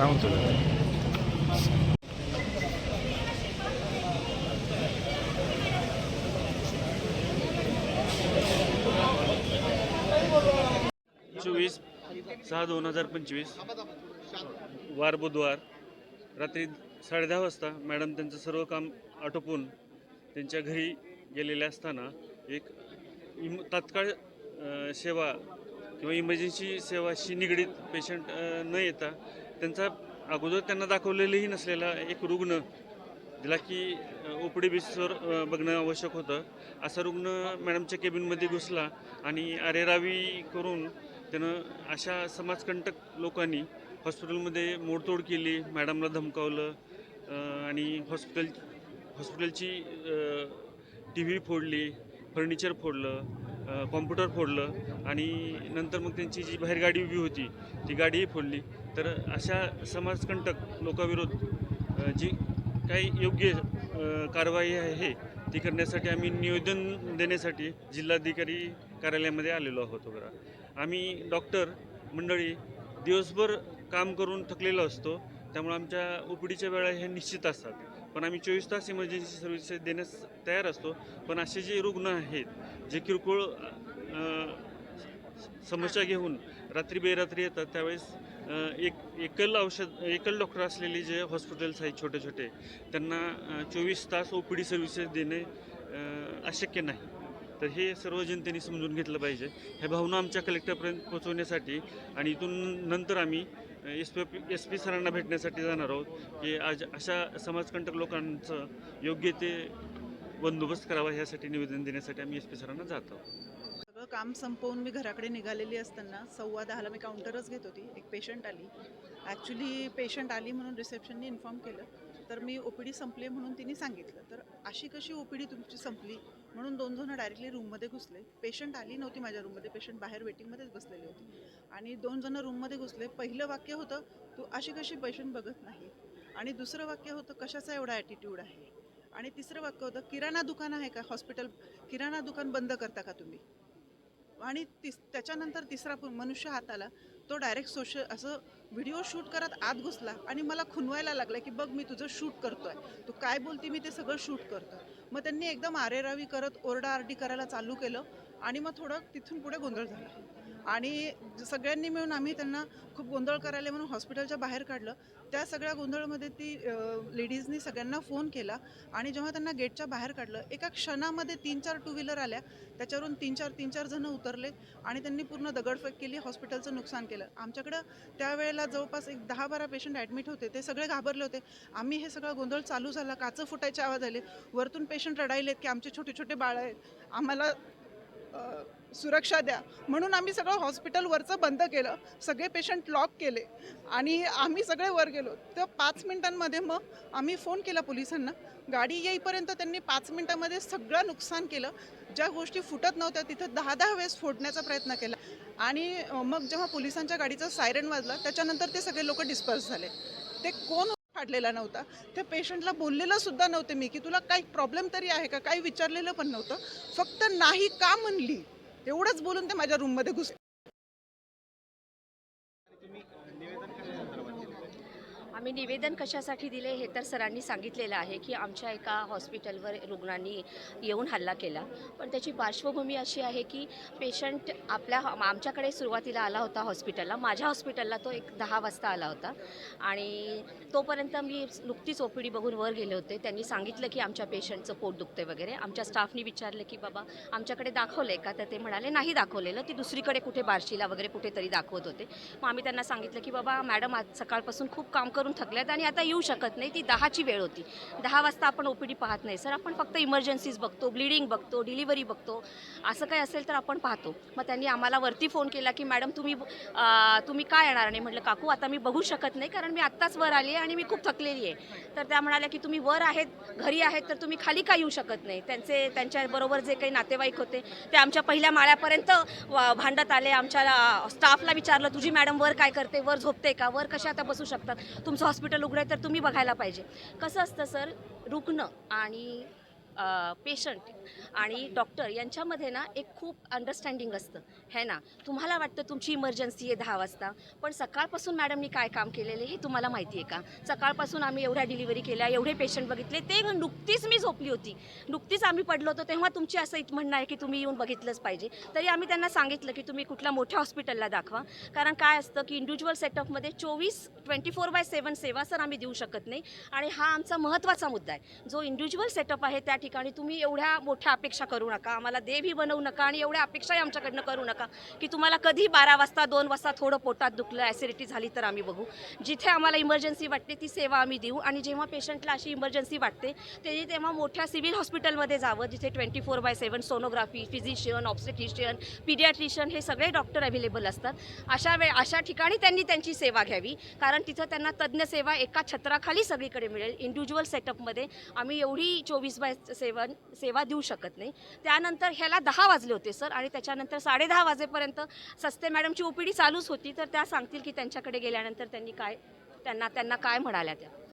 काय म्हणतो? चोवीस सहा दोन हजार पंचवीस. वार बुधवार रात्री साडेदहा वाजता मॅडम त्यांचं सर्व काम आटोपून त्यांच्या घरी गेलेले असताना एक इम तात्काळ सेवा किंवा इमर्जन्सी सेवाशी निगडीत पेशंट न येता त्यांचा अगोदर त्यांना दाखवलेलंही नसलेला एक रुग्ण ज्याला की ओपडी पी बघणं आवश्यक होतं. असा रुग्ण मॅडमच्या केबिनमध्ये घुसला आणि अरेरावी करून त्यानं अशा समाजकंटक लोकांनी हॉस्पिटलमध्ये मोडतोड केली मॅडमला धमकावलं आणि हॉस्पिटल हॉस्पिटलची टी व्ही फोडली फर्निचर फोडलं कॉम्प्युटर फोडलं आणि नंतर मग त्यांची जी बाहेर गाडी उभी होती ती गाडीही फोडली. तर अशा समाजकंटक लोकाविरोध जी काही योग्य कारवाई आहे ती करण्यासाठी आम्ही नियोजन देण्यासाठी जिल्हाधिकारी कार्यालयामध्ये आलेलो आहोत वगैरे. आम्ही डॉक्टर मंडळी दिवसभर काम करून थकलेलो असतो त्यामुळे आमच्या ओ पी डीच्या वेळा ह्या निश्चित असतात. पण आम्ही चोवीस तास इमर्जन्सी सर्व्हिसेस देण्यास तयार असतो. पण असे जे रुग्ण आहेत जे किरकोळ समस्या घेऊन रात्री बेरात्री येतात त्यावेळेस एक एकल औषध एकल डॉक्टर असलेले जे हॉस्पिटल्स आहेत छोटे छोटे त्यांना चोवीस तास ओ पी डी सर्व्हिसेस देणे अशक्य नाही. तर हे सर्व जनतेने समजून घेतलं पाहिजे. ह्या भावना आमच्या कलेक्टरपर्यंत पोहोचवण्यासाठी आणि इथून नंतर आम्ही एस पी एस पी सरांना भेटण्यासाठी जाणार आहोत की आज अशा समाजकंटक लोकांचं योग्य ते बंदोबस्त करावा ह्यासाठी निवेदन देण्यासाठी आम्ही एस पी सरांना जात आहोत. सगळं काम संपवून मी घराकडे निघालेली असताना सव्वा दहाला मी काउंटरच घेत होती. एक पेशंट आली. ॲक्च्युली पेशंट आली म्हणून रिसेप्शनने इन्फॉर्म केलं. तर मी ओ पी डी संपली म्हणून तिने सांगितलं. तर अशी कशी ओ पी डी तुमची संपली? म्हणून दोन जण डायरेक्टली रूममध्ये घुसले. पेशंट आली नव्हती माझ्या रूममध्ये पेशंट बाहेर वेटिंगमध्येच बसलेली होती. आणि दोन जण रूममध्ये घुसले. पहिलं वाक्य होतं तू अशी कशी पेशंट बघत नाही? आणि दुसरं वाक्य होतं कशाचा एवढा ॲटिट्यूड आहे? आणि तिसरं वाक्य होतं किराणा दुकान आहे का हॉस्पिटल किराणा दुकान बंद करता का तुम्ही? आणि तिस त्याच्यानंतर तिसरा मनुष्य हात आला. तो डायरेक्ट सोशल असं व्हिडिओ शूट करत आत घुसला आणि मला खुनवायला लागला की बघ मी तुझं शूट करतोय. तू काय बोलते मी ते सगळं शूट करतोय. मग त्यांनी एकदम आरेरावी करत ओरडा आरडी करायला चालू केलं आणि मग थोडं तिथून पुढे गोंधळ झाला. आणि सगळ्यांनी मिळून आम्ही त्यांना खूप गोंधळ करायला म्हणून हॉस्पिटलच्या बाहेर काढलं. त्या सगळ्या गोंधळामध्ये ती लेडीजनी सगळ्यांना फोन केला आणि जेव्हा त्यांना गेटच्या बाहेर काढलं एका क्षणामध्ये तीन चार टू व्हीलर आल्या. त्याच्यावरून तीन चार तीन चार जण उतरले आणि त्यांनी पूर्ण दगडफेक केली हॉस्पिटलचं नुकसान केलं. आमच्याकडं त्यावेळेला जवळपास एक दहा बारा पेशंट ॲडमिट होते. ते सगळे घाबरले होते. आम्ही हे सगळं गोंधळ चालू झाला. काचं फुटायचे आवाज आले. वरतून पेशंट रडायलेत की आमचे छोटे छोटे बाळ आहेत. आम्हाला सुरक्षा द्या. म्हणून आम्ही सगळं हॉस्पिटलवरचं बंद केलं. सगळे पेशंट लॉक केले. आणि आम्ही सगळे वर गेलो. तर पाच मिनिटांमध्ये मग आम्ही फोन केला पोलिसांना. गाडी येईपर्यंत त्यांनी पाच मिनिटांमध्ये सगळं नुकसान केलं. ज्या गोष्टी फुटत नव्हत्या तिथं दहा दहा वेळेस फोडण्याचा प्रयत्न केला. आणि मग जेव्हा पोलिसांच्या गाडीचा सायरन वाजला त्याच्यानंतर ते सगळे लोक डिस्पर्स झाले. ते कोण काढलेला नव्हता. त्या पेशंटला बोललेलं सुद्धा नव्हते मी की तुला काही प्रॉब्लेम तरी आहे का? काही विचारलेलं पण नव्हतं. फक्त नाही का म्हणली एवढंच बोलून ते माझ्या रूममध्ये घुस आम्ही निवेदन कशासाठी दिले हे तर सरांनी सांगितलेलं आहे की आमच्या एका हॉस्पिटलवर रुग्णांनी येऊन हल्ला केला. पण त्याची पार्श्वभूमी अशी आहे की पेशंट आपल्या आमच्याकडे सुरुवातीला आला होता हॉस्पिटलला. माझ्या हॉस्पिटलला तो एक दहा वाजता आला होता. आणि तोपर्यंत मी नुकतीच ओ पी डी बघून वर गेले होते. त्यांनी सांगितलं की आमच्या पेशंटचं पोट दुखते वगैरे. आमच्या स्टाफनी विचारलं की बाबा आमच्याकडे दाखवलं आहे का? तर ते म्हणाले नाही दाखवलेलं. ती दुसरीकडे कुठे बार्शीला वगैरे कुठेतरी दाखवत होते. मग आम्ही त्यांना सांगितलं की बाबा मॅडम आज सकाळपासून खूप काम करून थकल्यात आणि आता येऊ शकत नाही. ती दहाची वेळ होती. दहा वाजता आपण ओ पी डी पाहत नाही. सर आपण फक्त इमर्जन्सीज बघतो ब्लिडिंग बघतो डिलिव्हरी बघतो. असं काही असेल तर आपण पाहतो. मग त्यांनी आम्हाला वरती फोन केला की मॅडम तुम्ही तुम्ही काय येणार? नाही म्हटलं काकू आता मी बघू शकत नाही कारण मी आत्ताच वर आली आहे आणि मी खूप थकलेली आहे. तर त्या म्हणाल्या की तुम्ही वर आहेत घरी आहेत तर तुम्ही खाली का येऊ शकत नाही? त्यांचे त्यांच्याबरोबर जे काही नातेवाईक होते ते आमच्या पहिल्या माळ्यापर्यंत व- भांडत आले. आमच्या स्टाफला विचारलं तुझी मॅडम वर काय करते? वर झोपते का? वर कशा आता बसू शकतात? तुमचं हॉस्पिटल उघडं आहे तर तुम्ही बघायला पाहिजे. कसं असतं सर रुग्ण आणि पेशंट आणि डॉक्टर यांच्यामध्ये ना एक खूप अंडरस्टँडिंग असतं. है ना? तुम्हाला वाटतं तुमची इमर्जन्सी आहे दहा वाजता पण सकाळपासून मॅडमनी काय काम केलेले हे तुम्हाला माहिती आहे का? सकाळपासून आम्ही एवढ्या डिलिव्हरी केल्या एवढे पेशंट बघितले ते नुकतीच मी झोपली होती. नुकतीच आम्ही पडलो होतो तेव्हा तुमची असं इत- म्हणणं आहे की तुम्ही येऊन बघितलंच पाहिजे. तरी आम्ही त्यांना सांगितलं की तुम्ही कुठल्या मोठ्या हॉस्पिटलला दाखवा. कारण काय असतं की इंडिव्हिज्युअल सेटअपमध्ये चोवीस ट्वेंटी फोर बाय सेवन सेवा सर आम्ही देऊ शकत नाही. आणि हा आमचा महत्त्वाचा मुद्दा आहे. जो इंडिव्हिज्युअल सेटअप आहे त्या ठिकाणी तुम्ही एवढ्या मोठ्या अपेक्षा करू नका. आम्हाला देवी बनवू नका आणि एवढ्या अपेक्षाही आमच्याकडनं करू नका की तुम्हाला कधी बारा वाजता दोन वाजता थोडं पोटात दुखलं ॲसिडिटी झाली तर आम्ही बघू. जिथे आम्हाला इमर्जन्सी वाटते ती सेवा आम्ही देऊ. आणि जेव्हा पेशंटला अशी इमर्जन्सी वाटते ते तेव्हा मोठ्या सिव्हिल हॉस्पिटलमध्ये जावं जिथे twenty four by seven sonography physician obstetrician paediatrician हे सगळे डॉक्टर अवेलेबल असतात. अशा वेळ अशा ठिकाणी त्यांनी त्यांची सेवा घ्यावी. कारण तिथं त्यांना तज्ज्ञ सेवा एका छत्राखाली सगळीकडे मिळेल. इंडिव्हिज्युअल सेटअपमध्ये आम्ही एवढी चोवीस बाय सेवा सेवा देऊ शकत नाही. त्यानंतर ह्याला दहा वाजले होते सर. आणि त्याच्यानंतर साडे दहा वाजेपर्यंत सस्ते मॅडमची ओपीडी चालूच होती. तर त्या सांगतील की त्यांच्याकडे गेल्यानंतर त्यांनी काय त्यांना त्यांना काय म्हणाल्या त्या.